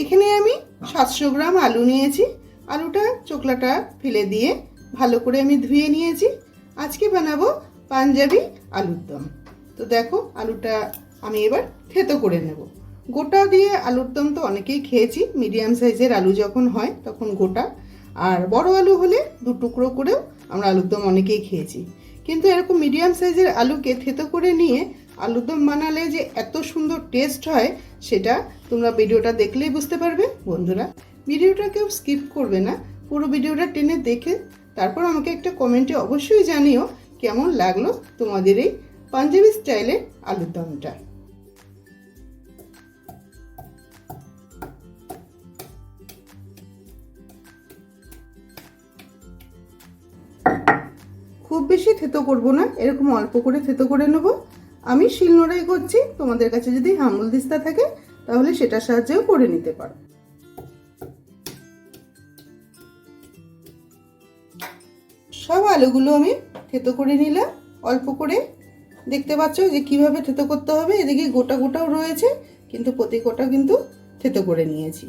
এখানে আমি সাতশো গ্রাম আলু নিয়েছি। আলুটা চোকলাটা ফেলে দিয়ে ভালো করে আমি ধুয়ে নিয়েছি। আজকে বানাবো পাঞ্জাবি আলুর দম। তো দেখো, আলুটা আমি এবার থেতো করে নেব। গোটা দিয়ে আলুর দম তো অনেকেই খেয়েছি, মিডিয়াম সাইজের আলু যখন হয় তখন গোটা। আর বড় আলু হলে দু টুকরো করেও আমরা আলুর দম অনেকেই খেয়েছি। কিন্তু এরকম মিডিয়াম সাইজের আলুকে থেতো করে নিয়ে আলুর দম বানালে যে এত সুন্দর টেস্ট হয়, সেটা তোমরা ভিডিওটা দেখলেই বুঝতে পারবে। বন্ধুরা, ভিডিওটা কেউ স্কিপ করবে না। পুরো ভিডিওটা টেনে দেখে তারপর আমাকে একটা কমেন্টে অবশ্যই জানিও কেমন লাগল তোমাদের এই পাঞ্জাবি স্টাইলের আলুর দমটা খুব বেশি থেতো করব না, এরকম অল্প করে থেতো করে নেব। আমি শিলনোড়াই করছি, তোমাদের কাছে যদি হামুল দিস্তা থাকে, তাহলে সেটার সাহায্যেও করে নিতে পারো। সব আলুগুলো আমি থেতো করে নিলাম, অল্প করে। দেখতে পাচ্ছ যে কীভাবে থেতো করতে হবে, এদিকে গোটা গোটাও রয়েছে, কিন্তু প্রতি গোটা কিন্তু থেতো করে নিয়েছি।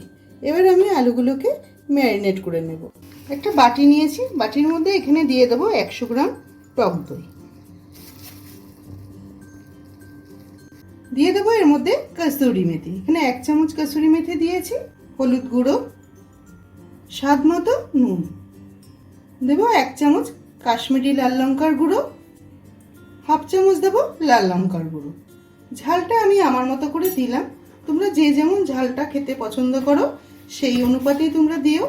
এবার আমি আলুগুলোকে ম্যারিনেট করে নেব। একটা বাটি নিয়েছি, বাটির মধ্যে এখানে দিয়ে দেবো একশো গ্রাম টক দই। দিয়ে দেবো এর মধ্যে কসুরি মেথি। এখানে এক চামচ কসুরি মেথি দিয়েছি, হলুদ গুঁড়ো, স্বাদ মতো নুন। দেবো এক চামচ কাশ্মীরি লাল লঙ্কার গুঁড়ো, হাফ চামচ দেবো লাল লঙ্কার গুঁড়ো। ঝালটা আমি আমার মতো করে দিলাম। তোমরা যে যেমন ঝালটা খেতে পছন্দ করো সেই অনুপাতেই তোমরা দিও।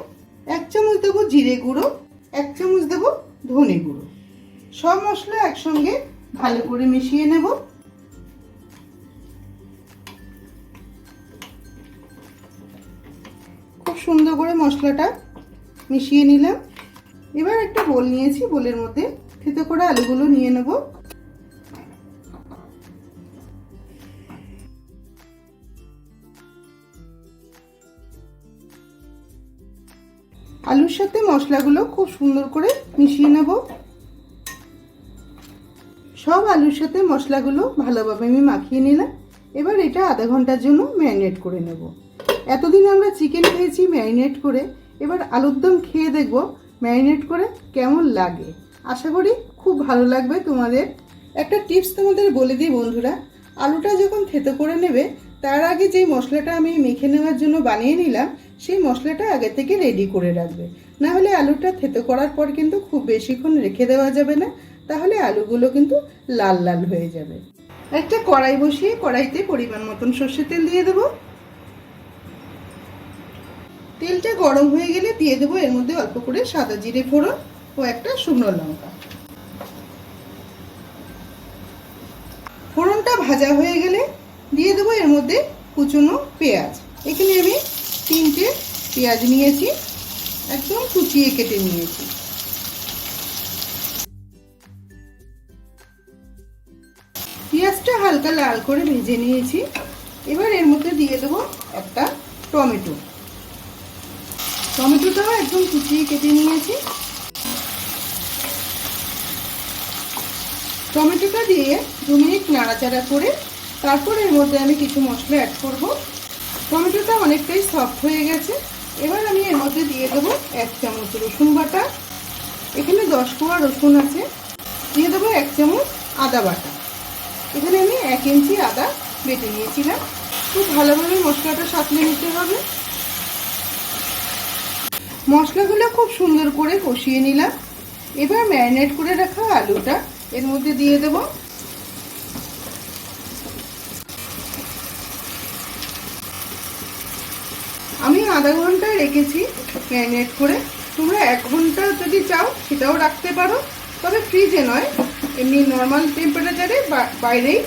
এক চামচ দেবো জিরে গুঁড়ো, এক চামচ দেবো ধনে গুঁড়ো। সব মশলা একসঙ্গে ভালো করে মিশিয়ে নেব। খুব সুন্দর করে মশলাটা মিশিয়ে নিলাম। এবার একটা বোল নিয়েছি, বোলের মধ্যে থেতো করে আলুগুলো নিয়ে নেব। আলুর সাথে মশলাগুলো খুব সুন্দর করে মিশিয়ে নেব। সব আলুর সাথে মশলাগুলো ভালোভাবে আমি মাখিয়ে নিলাম। এবার এটা আধা ঘণ্টার জন্য ম্যারিনেট করে নেব। এতদিন আমরা চিকেন খেয়েছি ম্যারিনেট করে। এবার আলুর দম খেয়ে দেখব ম্যারিনেট করে কেমন লাগে। আশা করি খুব ভালো লাগবে তোমাদের। একটা টিপস তোমাদের বলে দিই বন্ধুরা, আলুটা যখন থেতো করে নেবে তার আগে যেই মশলাটা আমি মেখে নেওয়ার জন্য বানিয়ে নিলাম, সেই মশলাটা আগে থেকে রেডি করে রাখবে। না হলে আলুটা থেতো করার পর কিন্তু খুব বেশিক্ষণ রেখে দেওয়া যাবে না, তাহলে আলুগুলো কিন্তু লাল লাল হয়ে যাবে। একটা কড়াই বসিয়ে কড়াইতে পরিমাণ মতন সর্ষের তেল দিয়ে দেবো। তেলটা গরম হয়ে গেলে দিয়ে দেবো এর মধ্যে অল্প করে সাদা জিরে ফোড়ন ও একটা শুকনো লঙ্কা। ফোড়নটা ভাজা হয়ে গেলে দিয়ে দেবো এর মধ্যে কুচনো পেঁয়াজ। এখানে আমি তিনটে পেঁয়াজ নিয়েছি, একদম কুচিয়ে কেটে নিয়েছি। পেঁয়াজটা হালকা লাল করে ভেজে নিয়েছি। এবার এর মধ্যে দিয়ে দেবো একটা টমেটো। টমেটোটাও একদম কুচিয়ে কেটে নিয়েছি। টমেটোটা দিয়ে দু মিনিট নাড়াচাড়া করে তারপর এর মধ্যে আমি কিছু মশলা অ্যাড করব। টমেটোটা অনেকটাই সফট হয়ে গেছে। এবার আমি এর মধ্যে দিয়ে দেবো এক চামচ রসুন বাটা। এখানে দশ কোয়া রসুন আছে। দিয়ে দেবো এক চামচ আদা বাটা। এখানে আমি এক ইঞ্চি আদা বেটে নিয়েছিলাম। খুব ভালোভাবে মশলাটা সাঁতলে নিতে হবে। মশলাগুলো খুব সুন্দর করে কষিয়ে নিলাম। এবার ম্যারিনেট করে রাখা আলুটা এর মধ্যে দিয়ে দেব। আমি আধা ঘণ্টা রেখেছি ম্যারিনেট করে। তোমরা এক ঘণ্টা যদি চাও, সেটাও রাখতে পারো। তবে ফ্রিজে নয়, এমনি নর্মাল টেম্পারেচারে বাইরেই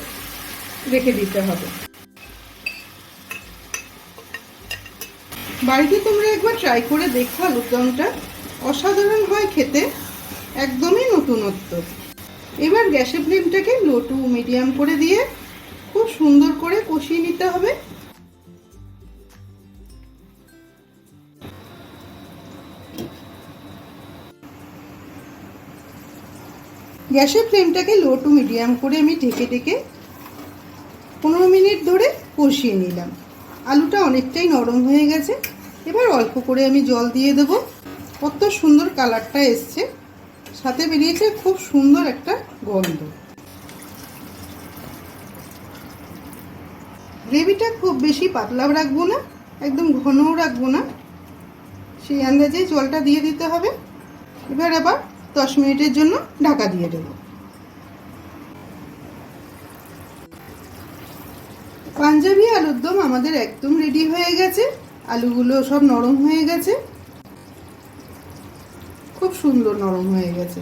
রেখে দিতে হবে। বাড়িতে তোমরা একবার ট্রাই করে দেখো আলুর দমটা অসাধারণ হয় খেতে, একদমই নতুনত্ব। এবার গ্যাসের ফ্লেমটাকে লো টু মিডিয়াম করে দিয়ে খুব সুন্দর করে কষিয়ে নিতে হবে। গ্যাসের ফ্লেমটাকে লো টু মিডিয়াম করে আমি ঢেকে ঢেকে পনেরো মিনিট ধরে কষিয়ে নিলাম। আলুটা অনেকটাই নরম হয়ে গেছে। এবার অল্প করে আমি জল দিয়ে দেব। কত সুন্দর কালারটা এসছে। সাথে বেরিয়েছে খুব সুন্দর একটা গন্ধ। গ্রেভিটা খুব বেশি পাতলাও রাখব না, একদম ঘনও রাখব না। সেই আন্দাজে জলটা দিয়ে দিতে হবে। এবার আবার দশ মিনিটের জন্য ঢাকা দিয়ে দেবো। পাঞ্জাবি আলুর দম আমাদের একদম রেডি হয়ে গেছে। আলুগুলো সব নরম হয়ে গেছে। খুব সুন্দর নরম হয়ে গেছে।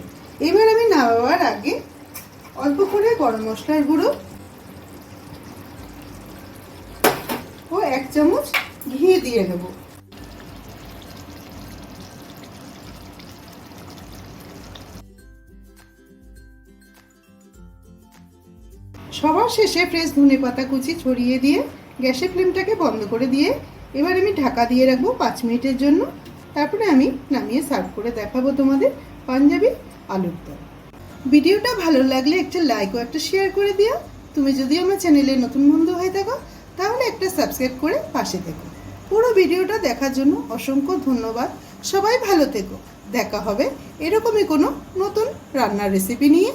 এবার আমি নামাবার আগে অল্প করে গরম মশলার গুঁড়ো ও এক চামচ ঘি দিয়ে দেবো। সবার শেষে ফ্রেশ ধনে পাতা কুচি ছড়িয়ে দিয়ে গ্যাসের ফ্লেমটাকে বন্ধ করে দিয়ে এবার আমি ঢাকা দিয়ে রাখব পাঁচ মিনিটের জন্য। তারপরে আমি নামিয়ে সার্ভ করে দেখাবো তোমাদের পাঞ্জাবি আলুর দম। ভিডিওটা ভালো লাগলে একটা লাইক ও একটা শেয়ার করে দিও। তুমি যদি আমার চ্যানেলে নতুন বন্ধু হয়ে থাকো, তাহলে একটা সাবস্ক্রাইব করে পাশে থেকো। পুরো ভিডিওটা দেখার জন্য অসংখ্য ধন্যবাদ। সবাই ভালো থেকো। দেখা হবে এরকমই কোনো নতুন রান্নার রেসিপি নিয়ে।